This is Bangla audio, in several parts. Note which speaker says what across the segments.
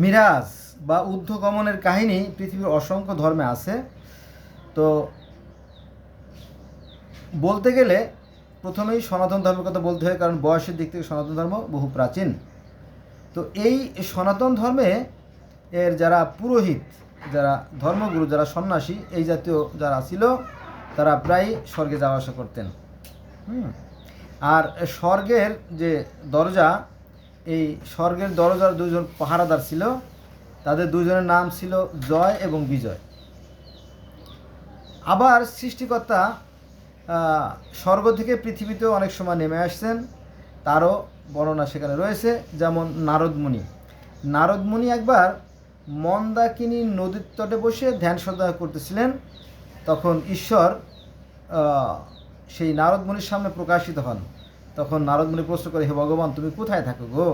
Speaker 1: মিরাজ বা ঊর্ধ্বগমনের কাহিনী পৃথিবীর অসংখ্য ধর্মে আছে। তো বলতে গেলে প্রথমেই সনাতন ধর্মের কথা বলতে হয়, কারণ বয়সের দিক থেকে সনাতন ধর্ম বহু প্রাচীন। তো এই সনাতন ধর্মে এর যারা পুরোহিত, যারা ধর্মগুরু, যারা সন্ন্যাসী, এই জাতীয় যারা ছিল, তারা প্রায় স্বর্গে যাওয়া আসা করতেন। আর স্বর্গের যে দরজা এই স্বর্গের দরজার দুজন পাহারাদার ছিল। তাদের দুজনের নাম ছিল জয় এবং বিজয়। আবার সৃষ্টিকর্তা স্বর্গ থেকে পৃথিবীতেও অনেক সময় নেমে আসছেন। তারও বর্ণনা সেখানে রয়েছে, যেমন নারদমুনি নারদমুনি একবার মন্দাকিনী নদীর তটে বসে ধ্যান শ্রদ্ধা করতেছিলেন। তখন ঈশ্বর সেই নারদমুনির সামনে প্রকাশিত হন। তখন নারদমুনি প্রশ্ন করে, হে ভগবান, তুমি কোথায় থাকো গো?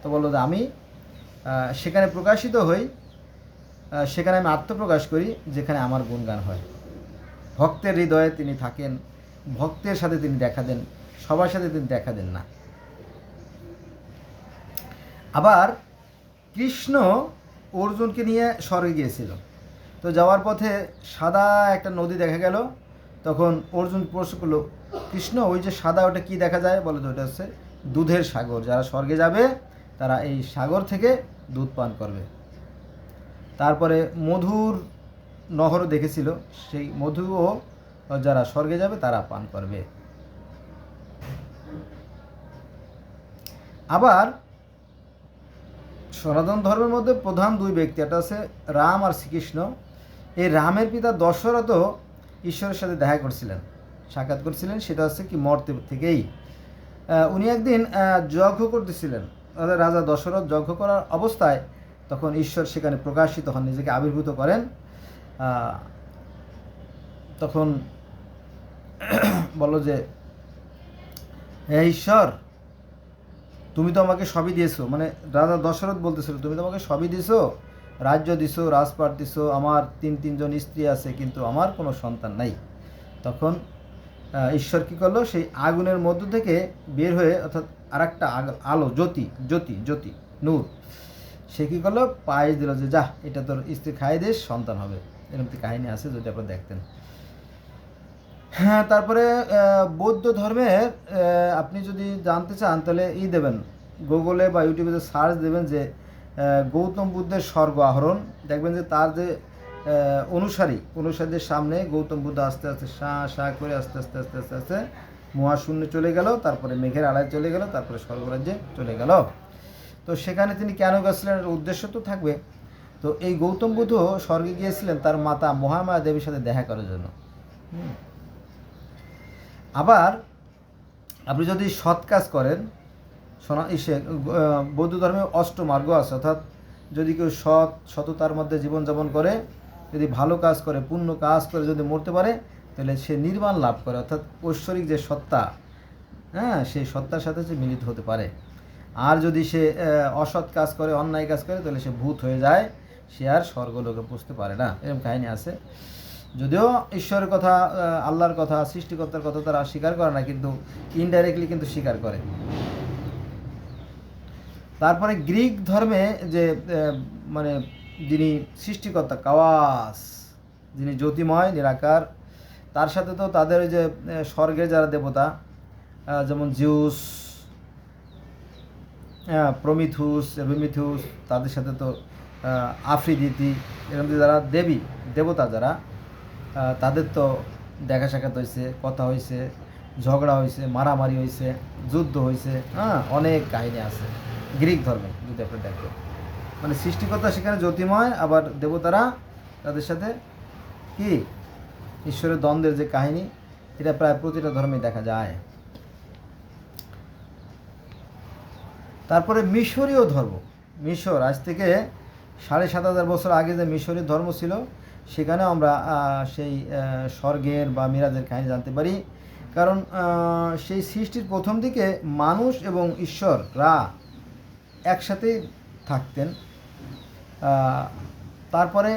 Speaker 1: তো বলল যে, আমি সেখানে প্রকাশিত হই সেখানে আমি আত্মপ্রকাশ করি, যেখানে আমার গুণগান হয়। ভক্তের হৃদয়ে তিনি থাকেন, ভক্তের সাথে তিনি দেখা দেন, সবার সাথে তিনি দেখা দেন না। আবার কৃষ্ণ অর্জুনকে নিয়ে স্বর্গে গিয়েছিল। তো যাওয়ার পথে সাদা একটা নদী দেখা গেল তখন অর্জুন প্রশ্ন করল, কৃষ্ণ, ওই যে সাদা ওটা কি দেখা যায়? বলে তো ওটা হচ্ছে দুধের সাগর। যারা স্বর্গে যাবে, তারা এই সাগর থেকে দুধ পান করবে। তারপরে মধুর নহরও দেখেছিল, সেই মধুও যারা স্বর্গে যাবে, তারা পান করবে। আবার সনাতন ধর্মের মধ্যে প্রধান দুই ব্যক্তি, একটা আছে রাম আর শ্রীকৃষ্ণ। এই রামের পিতা দশরথ ঈশ্বরের সাথে দেখা করছিলেন, সাক্ষাৎ করছিলেন, সেটা হচ্ছে কি মর্তে থেকেই। উনি একদিন যজ্ঞ করতেছিলেন। রাজা দশরথ যজ্ঞ করার অবস্থায় তখন ঈশ্বর সেখানে প্রকাশিত হন, নিজেকে আবির্ভূত করেন। তখন বলল যে, হে ঈশ্বর, তুমি তো আমাকে সবই দিয়েছ। মানে রাজা দশরথ বলতেছিল, তুমি তো আমাকে সবই দিছো রাজ্য দিছো, রাজপাট দিছো, আমার তিন, তিনজন স্ত্রী আছে, কিন্তু আমার কোনো সন্তান নাই। তখন ঈশ্বর কী করল? সেই আগুনের মধ্য থেকে বের হয়ে, অর্থাৎ আর একটা আলো, জ্যোতি জ্যোতি জ্যোতি, নূর, সে কী করল? পায়ে দিল যে যা এটা তোর স্ত্রী খাই দিস সন্তান হবে। এরকম কাহিনী আছে, যদি আপনারা দেখতেন। হ্যাঁ তারপরে বৌদ্ধ ধর্মের আপনি যদি জানতে চান, তাহলে ই দেবেন। গুগলে বা ইউটিউবে সার্চ দেবেন যে গৌতম বুদ্ধের স্বর্গ আহরণ। দেখবেন যে তার যে অনুসারী, অনুসারীদের সামনে গৌতম বুদ্ধ আস্তে আস্তে সা সা করে আস্তে আস্তে আস্তে আস্তে আস্তে মহাশূন্যে চলে গেল, তারপরে মেঘের আড়ায় চলে গেল, তারপরে স্বর্গরাজ্যে চলে গেল। তো সেখানে তিনি কেন গেছিলেন? উদ্দেশ্য তো থাকবে। তো এই গৌতম বুদ্ধ স্বর্গে গিয়েছিলেন তার মাতা মহামায়া দেবীর সাথে দেখা করার জন্য। আবার আপনি যদি সৎ কাজ করেন সনা ইসে বৌদ্ধ ধর্মে অষ্টমার্গ আছে। অর্থাৎ যদি কেউ সৎ, সততার মধ্যে জীবনযাপন করে, যদি ভালো কাজ করে, পুণ্য কাজ করে, যদি মরতে পারে, তাহলে সে নির্বাণ লাভ করে। অর্থাৎ ঐশ্বরিক যে সত্তা হ্যাঁ সেই সত্তার সাথে সে মিলিত হতে পারে। আর যদি সে অসৎ কাজ করে, অন্যায় কাজ করে, তাহলে সে ভূত হয়ে যায়, সে আর স্বর্গলোকে পুষতে পারে না। এরকম কাহিনী আছে। যদিও ঈশ্বরের কথা আল্লাহর কথা, সৃষ্টিকর্তার কথা তারা স্বীকার করে না, কিন্তু ইনডাইরেক্টলি কিন্তু স্বীকার করে। তারপরে গ্রিক ধর্মে যে মানে যিনি সৃষ্টিকর্তা কাওয়াস যিনি জ্যোতিময় নিরাকার তার সাথে তো তাদের যে আহ, স্বর্গের যারা দেবতা যেমন জিউস প্রমিথুস এভিমিথুস তাদের সাথে তো আফ্রিদিতি এরকম যারা দেবী দেবতা যারা তাদের তো দেখা সাক্ষাৎ হয়েছে কথা হয়েছে ঝগড়া হয়েছে মারামারি হয়েছে যুদ্ধ হয়েছে হ্যাঁ অনেক কাহিনী আছে। গ্রিক ধর্মে, যদি আপনি দেখবেন মানে সৃষ্টিকর্তা সেখানে জ্যোতিময় আবার দেবতারা তাদের সাথে কি? ঈশ্বরের দ্বন্দ্বের যে কাহিনী, এটা প্রায় প্রতিটা ধর্মে দেখা যায়। তারপরে মিশরীয় ধর্ম। মিশর, আজ থেকে সাড়ে সাত হাজার বছর আগে যে মিশরীয় ধর্ম ছিল সেখানে আমরা সেই স্বর্গের বা মিরাজের কাহিনী জানতে পারি। কারণ সেই সৃষ্টির প্রথম দিকে মানুষ এবং ঈশ্বররা একসাথেই থাকতেন। তারপরে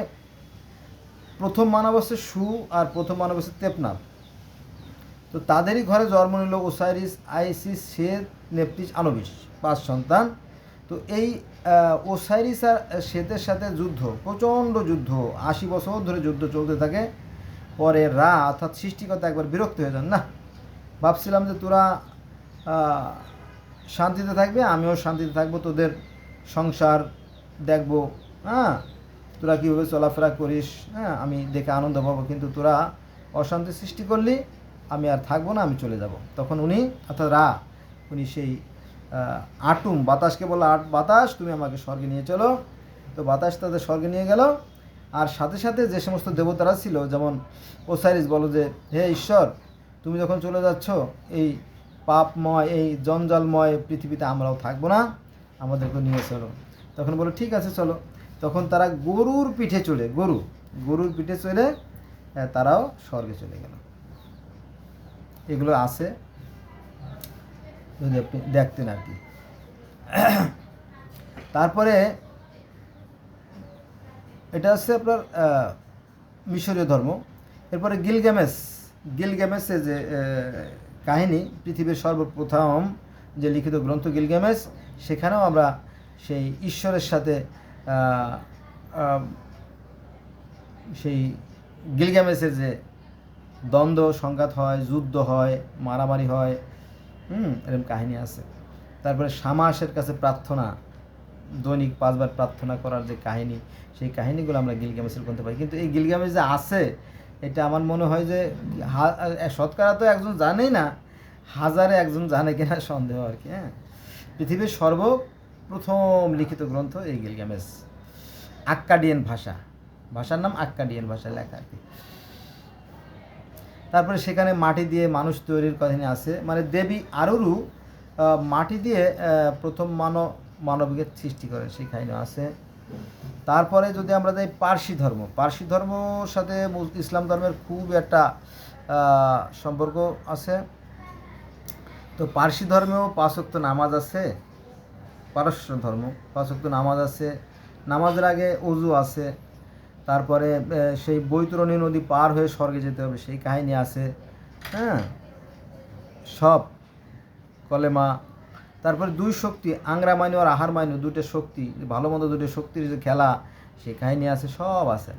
Speaker 1: প্রথম মানব হচ্ছে সু আর প্রথম মানব হচ্ছে তেপনাথ তো তাদেরই ঘরে জন্ম নিল ওসাইরিস, আইসিস সে নেপটিস, আনবিস, পাঁচ সন্তান। তো এই ওসাইরিস আর শ্বেতের সাথে যুদ্ধ, প্রচণ্ড যুদ্ধ, আশি বছর ধরে যুদ্ধ চলতে থাকে। পরে রা অর্থাৎ সৃষ্টিকর্তা একবার বিরক্ত হয়ে যান, না, ভাবছিলাম যে তোরা শান্তিতে থাকবে, আমিও শান্তিতে থাকব, তোদের সংসার দেখব হ্যাঁ? তোরা কীভাবে চলাফেরা করিস হ্যাঁ? আমি দেখে আনন্দ পাবো, কিন্তু তোরা অশান্তি সৃষ্টি করলি, আমি আর থাকব না, আমি চলে যাব। তখন উনি, অর্থাৎ রা, উনি সেই আটুম, বাতাসকে বলল আট বাতাস, তুমি আমাকে স্বর্গে নিয়ে চলো। তো বাতাস তাদের স্বর্গে নিয়ে গেল। আর সাথে সাথে যে সমস্ত দেবতারা ছিল, যেমন ওসাইরিস বলো যে, হে ঈশ্বর, তুমি যখন চলে যাচ্ছ, এই পাপময়, এই জঞ্জালময় পৃথিবীতে আমরাও থাকব না আমাদেরকে নিয়ে চলো। তখন বলো, ঠিক আছে, চলো। তখন তারা গরুর পিঠে চলে গরু, গরুর পিঠে চলে তারাও স্বর্গে চলে গেল। এগুলো আছে, যদি আপনি দেখতেন আর কি। তারপরে এটা হচ্ছে আপনার মিশরীয় ধর্ম। এরপরে গিলগ্যামেস গিলগ্যামেসে যে কাহিনী, পৃথিবীর সর্বপ্রথম যে লিখিত গ্রন্থ গিলগ্যামেস সেখানেও আমরা সেই ঈশ্বরের সাথে সেই গিলগ্যামেসের যে দ্বন্দ্ব, সংঘাত হয়, যুদ্ধ হয়, মারামারি হয়, হুম, এরকম কাহিনী আছে। তারপরে সামাসের কাছে প্রার্থনা, দৈনিক পাঁচবার প্রার্থনা করার যে কাহিনী, সেই কাহিনীগুলো আমরা গিলগামেসের করতে পারি কিন্তু এই গিলগামেস যে আছে এটা আমার মনে হয় যে শতকরা তো একজন জানেই না, হাজারে একজন জানে কিনা সন্দেহ আর কি হ্যাঁ। পৃথিবীর সর্বপ্রথম লিখিত গ্রন্থ এই গিলগামেস আক্কাডিয়ান ভাষা। ভাষার নাম আক্কাডিয়ান ভাষা লেখা আর কি। তারপরে সেখানে মাটি দিয়ে মানুষ তৈরির কাহিনী আছে মানে দেবী আরুরু মাটি দিয়ে প্রথম মানব মানবকে সৃষ্টি করে কাহিনী আছে। তারপরে যদি আমরা যাই পার্সি ধর্ম, পার্সি ধর্মর সাথে ইসলাম ধর্মের খুব একটা সম্পর্ক আছে। তো পার্সি ধর্মেও পাঁচক্ত নামাজ আছে, পারস্য ধর্ম পাঁচক্ত নামাজ আছে। নামাজের আগে অজু আছে, তারপরে সেই বৈতরণী নদী পার হয়ে স্বর্গে যেতে হবে, সেই কাহিনী আছে হ্যাঁ? সব, কলেমা তারপরে দুই শক্তি, আংরা মাইনু আর আহার মাইনু দুটো শক্তি, ভালো মন্দ দুটো শক্তির যে খেলা সে কাহিনী আছে, সব আছে।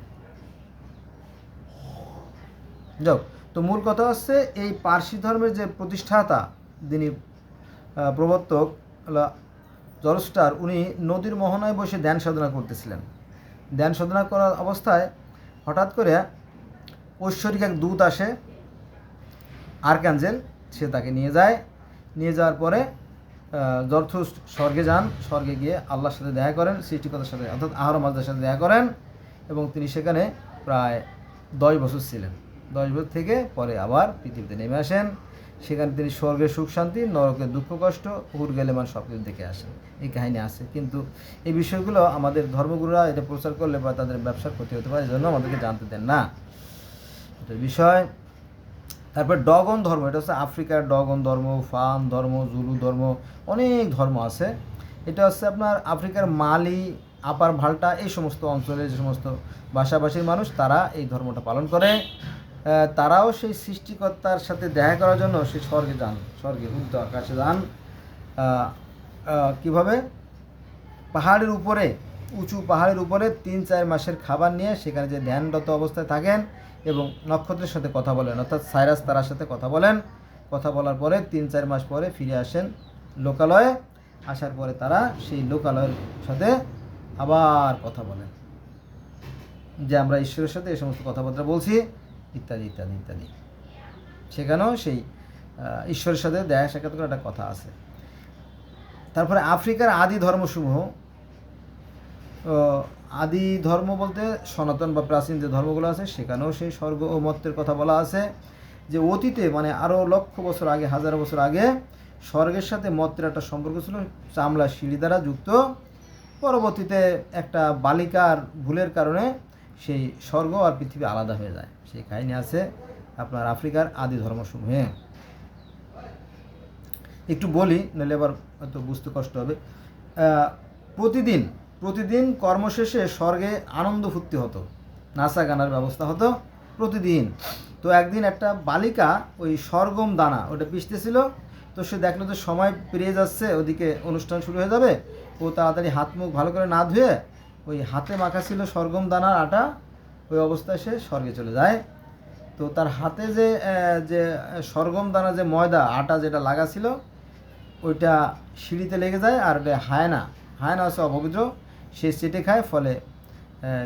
Speaker 1: যাক তো মূল কথা হচ্ছে এই পার্সি ধর্মের যে প্রতিষ্ঠাতা, যিনি প্রবর্তক জরস্টার উনি নদীর মোহনায় বসে ধ্যান সাধনা করতেছিলেন। ধ্যান সাধনা করার অবস্থায় হঠাৎ করে ঐশ্বরিক এক দূত আসে, আর্কাঞ্জেল, সে তাকে নিয়ে যায়। নিয়ে যাওয়ার পরে জর্থুস স্বর্গে যান, স্বর্গে গিয়ে আল্লাহর সাথে দেখা করেন সৃষ্টিকতার সাথে, অর্থাৎ আহর মাজদের সাথে দেখা করেন এবং তিনি সেখানে প্রায় দশ বছর ছিলেন। দশ বছর থেকে পরে আবার পৃথিবীতে নেমে আসেন। সেখানে তিনি স্বর্গের সুখ, শান্তি নরকের দুঃখ, কষ্ট, হুর গেলে গেলেমান সব কিছু দেখে আসেন। এই কাহিনী আছে। কিন্তু এই বিষয়গুলো আমাদের ধর্মগুরুরা এটা প্রচার করলে বা তাদের ব্যবসার ক্ষতি হতে পারে এই জন্য আমাদেরকে জানতে দেন না। বিষয়। তারপর ডগন ধর্ম, এটা হচ্ছে আফ্রিকার ডগন ধর্ম ফান ধর্ম, জুলু ধর্ম, অনেক ধর্ম আছে। এটা হচ্ছে আপনার আফ্রিকার মালি, আপার ভাল্টা, এই সমস্ত অঞ্চলের যে সমস্ত ভাষাভাষীর মানুষ, তারা এই ধর্মটা পালন করে। তারাও সেই সৃষ্টিকর্তার সাথে দেখা করার জন্য সেই স্বর্গে যান, স্বর্গে উর্ধ আকাশে যান। কীভাবে? পাহাড়ের উপরে উঁচু পাহাড়ের উপরে তিন চার মাসের খাবার নিয়ে সেখানে যে ধ্যানরত অবস্থায় থাকেন এবং নক্ষত্রের সাথে কথা বলেন, অর্থাৎ সাইরাস তারার সাথে কথা বলেন। কথা বলার পরে তিন চার মাস পরে ফিরে আসেন লোকালয়ে। আসার পরে তারা সেই লোকালয়ের সাথে আবার কথা বলেন। যে আমরা ঈশ্বরের সাথে এই সমস্ত কথাবার্তা বলছি, ইত্যাদি ইত্যাদি ইত্যাদি। সেখানেও সেই ঈশ্বরের সাথে দেখা সাক্ষাৎ করার একটা কথা আছে। তারপরে আফ্রিকার আদি ধর্মসমূহ আদি ধর্ম বলতে সনাতন বা প্রাচীন যে ধর্মগুলো আছে, সেখানেও সেই স্বর্গ ও মত্তের কথা বলা আছে যে অতীতে মানে আরও লক্ষ বছর আগে, হাজার বছর আগে, স্বর্গের সাথে মত্তের একটা সম্পর্ক ছিল, চামড়া সিঁড়ি দ্বারা যুক্ত। পরবর্তীতে একটা বালিকার ভুলের কারণে সেই স্বর্গ আর পৃথিবী আলাদা হয়ে যায়। সেই কাহিনী আছে আপনার আফ্রিকার আদি ধর্মসমূহে। একটু বলি, নাহলে আবার হয়তো বুঝতে কষ্ট হবে। প্রতিদিন প্রতিদিন কর্মশেষে স্বর্গে আনন্দ ফুর্তি হতো। নাচা গানার ব্যবস্থা হতো প্রতিদিন। তো একদিন একটা বালিকা ওই সরগম দানা ওটা পিষতেছিল তো সে দেখল যে সময় পেরিয়ে যাচ্ছে, ওদিকে অনুষ্ঠান শুরু হয়ে যাবে। ও তাড়াতাড়ি হাত মুখ ভালো করে না ধুয়ে ওই হাতে মাখা ছিল সরগম দানার আটা, ওই অবস্থায় সে স্বর্গে চলে যায়। তো তার হাতে যে যে সরগম দানা যে ময়দা, আটা যেটা লাগা ছিল, ওইটা সিঁড়িতে লেগে যায় আর হায়না হায়না হচ্ছে অপবিত্র। সে চেটে খায়, ফলে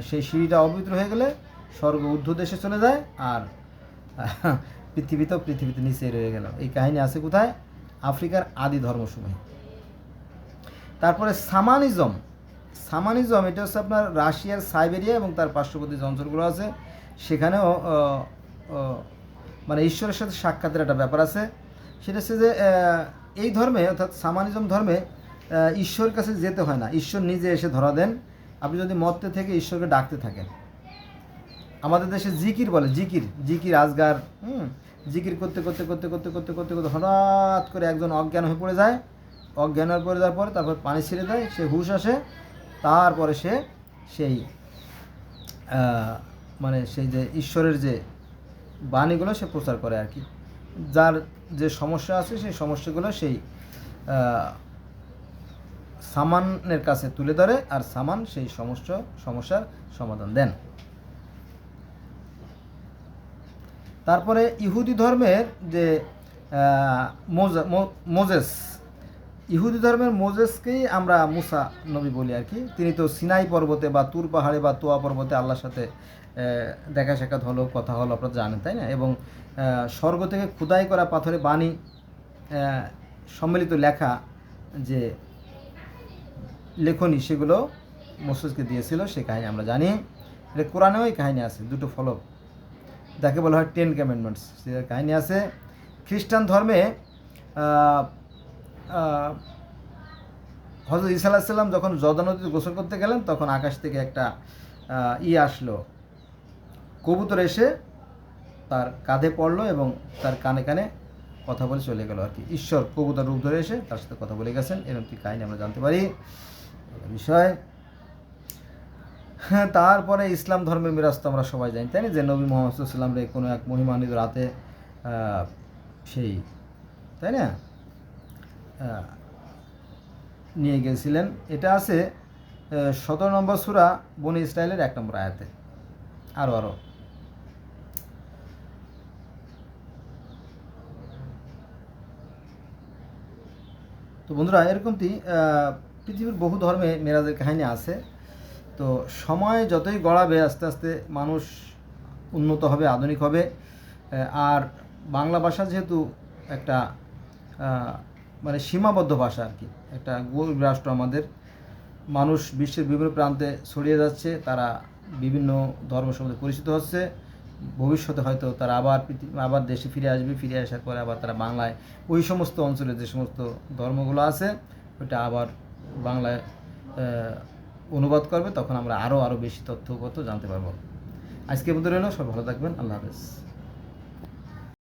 Speaker 1: সেই সিঁড়িটা অপবিত্র হয়ে গেলে স্বর্গ ঊর্ধ্ব দেশে চলে যায় আর, পৃথিবী তো পৃথিবীতে নিচে রয়ে গেল। এই কাহিনী আছে কোথায়? আফ্রিকার আদি ধর্মসমূহে। তারপরে সামানিজম। সামানিজম, এটা হচ্ছে আপনার রাশিয়ার সাইবেরিয়া এবং তার পার্শ্ববর্তী যে অঞ্চলগুলো আছে, সেখানেও মানে ঈশ্বরের সাথে সাক্ষাতের একটা ব্যাপার আছে। সেটা হচ্ছে যে এই ধর্মে, অর্থাৎ সামানিজম ধর্মে আহ, ঈশ্বরের কাছে যেতে হয় না। ঈশ্বর নিজে এসে ধরা দেন। আপনি যদি মরতে থেকে ঈশ্বরকে ডাকতে থাকেন। আমাদের দেশে জিকির বলে জিকির জিকির আজগার হুম জিকির করতে করতে করতে করতে করতে করতে করতে হঠাৎ করে একজন অজ্ঞান হয়ে পড়ে যায়। অজ্ঞান হয়ে পড়ে যাওয়ার পরে তারপর পানি ছেড়ে দেয় সে হুশ আসে। তারপরে সে সেই মানে সেই যে ঈশ্বরের যে বাণীগুলো সে প্রচার করে আর কি। যার যে সমস্যা আছে সেই সমস্যাগুলো সেই সামানের কাছে তুলে ধরে আর সামান সেই সমস্যা, সমস্যার সমাধান দেন। তারপরে ইহুদি ধর্মের যে মোজেস, ইহুদি ধর্মের মোজেসকেই আমরা মুসা নবী বলি আর কি। তিনি তো সিনাই পর্বতে বা তুর পাহাড়ে বা তোয়া পর্বতে আল্লাহর সাথে দেখা সাক্ষাৎ হলো, কথা হলো, আপনারা জানেন, তাই না? এবং স্বর্গ থেকে খুদাই করা পাথরে বাণী সম্মিলিত লেখা যে লেখনী সেগুলো মোসেসকে দিয়েছিল, সে কাহিনী আমরা জানি। এটা কোরআনেও এই কাহিনী আছে, দুটো ফলো যাকে বলা হয় টেন কমেন্ডমেন্টস সে কাহিনী আছে। খ্রিস্টান ধর্মে হজরত ইসা আলাহিসাল্লাম যখন জর্দা নদীতে গোসল করতে গেলেন, তখন আকাশ থেকে একটা ই আসলো। কবুতর এসে তার কাঁধে পড়ল এবং তার কানে কানে কথা বলে চলে গেল আর কি। ঈশ্বর কবুতর রূপ ধরে এসে তার সাথে কথা বলে গেছেন, এরকম একটি কাহিনী আমরা জানতে পারি। বিষয়। হ্যাঁ তারপরে ইসলাম ধর্মের মিরাজ তো আমরা সবাই জানি, তাই না? যে নবী মোহাম্মদ রে কোনো এক মহিমানিত রাতে সেই, তাই না? নিয়ে গেছিলেন। এটা আছে সতেরো নম্বর সুরা বনি ইসরায়েলের এক নম্বর আয়াতে। আরও আরও তো বন্ধুরা, এরকমটি পৃথিবীর বহু ধর্মে মেরাজের কাহিনী আছে। তো সময় যতই গড়াবে, আস্তে আস্তে মানুষ উন্নত হবে, আধুনিক হবে। আর বাংলা ভাষা যেহেতু একটা মানে সীমাবদ্ধ ভাষা আর কি, একটা গরিব রাষ্ট্র আমাদের। মানুষ বিশ্বের বিভিন্ন প্রান্তে ছড়িয়ে যাচ্ছে, তারা বিভিন্ন ধর্ম সম্বন্ধে পরিচিত হচ্ছে। ভবিষ্যতে হয়তো তারা আবার আবার দেশে ফিরে আসবে, ফিরে আসার পরে আবার তারা বাংলায় ওই সমস্ত অঞ্চলে যে সমস্ত ধর্মগুলো আছে ওইটা আবার বাংলায় অনুবাদ করবে, তখন আমরা আরও আরও বেশি তথ্যগত জানতে পারব। আজকে মধ্যে রইল সব ভালো থাকবেন, আল্লাহ হাফেজ।